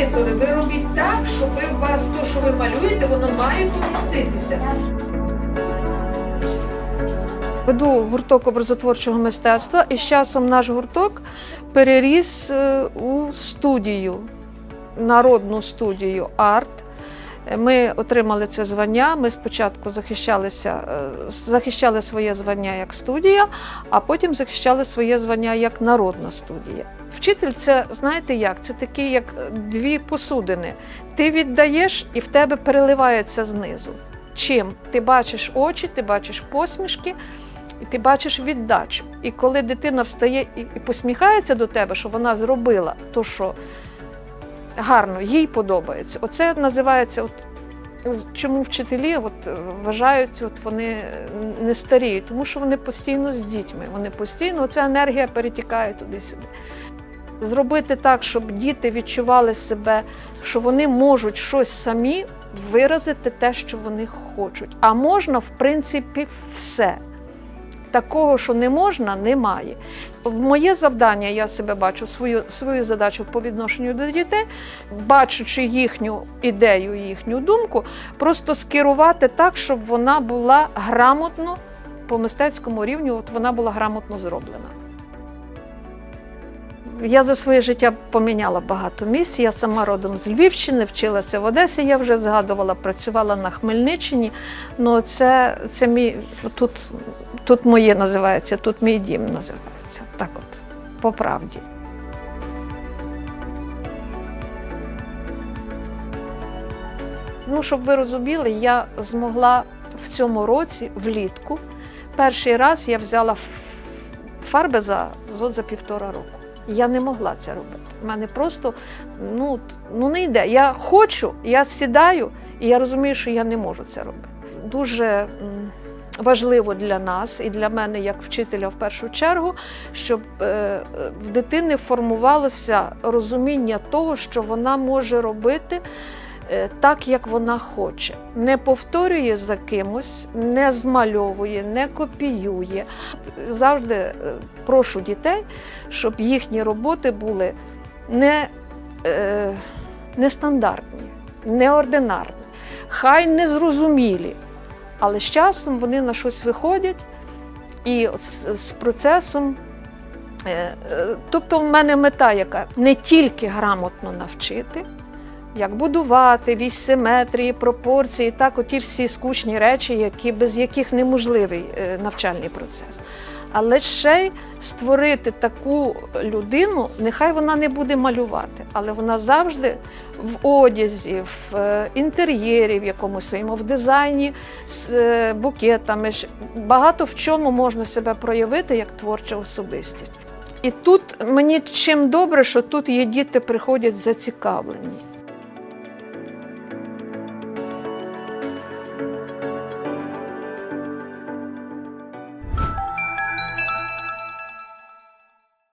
композитори, ви робіть так, щоб ви вас те, що ви малюєте, воно має поміститися. Веду гурток образотворчого мистецтва, і з часом наш гурток переріс е, у студію, народну студію арт. Ми отримали це звання. Ми спочатку захищалися, е, захищали своє звання як студія, а потім захищали своє звання як народна студія. Вчитель це знаєте як? Це такі, як дві посудини. Ти віддаєш і в тебе переливається знизу. Чим? Ти бачиш очі, ти бачиш посмішки, і ти бачиш віддачу. І коли дитина встає і посміхається до тебе, що вона зробила то, що гарно, їй подобається. Оце називається. От, Чому вчителі от, е, вважають, от вони е, не старіють, тому що вони постійно з дітьми, вони постійно, ця енергія перетікає туди-сюди. Зробити так, щоб діти відчували себе, що вони можуть щось самі виразити те, що вони хочуть. А можна, в принципі, все. Такого, що не можна, немає. Моє завдання, я себе бачу, свою, свою задачу по відношенню до дітей, бачучи їхню ідею, їхню думку, просто скерувати так, щоб вона була грамотно по мистецькому рівню, от вона була грамотно зроблена. Я за своє життя поміняла багато місць. Я сама родом з Львівщини, вчилася в Одесі, я вже згадувала, працювала на Хмельниччині. Ну, це, це мій тут, тут моє називається, тут мій дім називається. Так от, по правді. Ну, щоб ви розуміли, я змогла в цьому році влітку. Перший раз я взяла фарби за, за півтора року. Я не могла це робити. У мене просто ну, ну не йде. Я хочу, я сідаю, і я розумію, що я не можу це робити. Дуже важливо для нас і для мене, як вчителя, в першу чергу, щоб е, е, в дитини формувалося розуміння того, що вона може робити. Е, Так, як вона хоче, не повторює за кимось, не змальовує, не копіює. Завжди е, прошу дітей, щоб їхні роботи були не, е, нестандартні, неординарні, хай незрозумілі, але з часом вони на щось виходять і з, з процесом. е, Тобто, в мене мета яка не тільки грамотно навчити, як будувати, вісь симетрії, пропорції, так, оті всі скучні речі, які, без яких неможливий е, навчальний процес. Але ще й створити таку людину, нехай вона не буде малювати, але вона завжди в одязі, в е, інтер'єрі, в якомусь своєму, в дизайні з е, букетами. Багато в чому можна себе проявити як творча особистість. І тут мені чим добре, що тут є діти, приходять зацікавлені.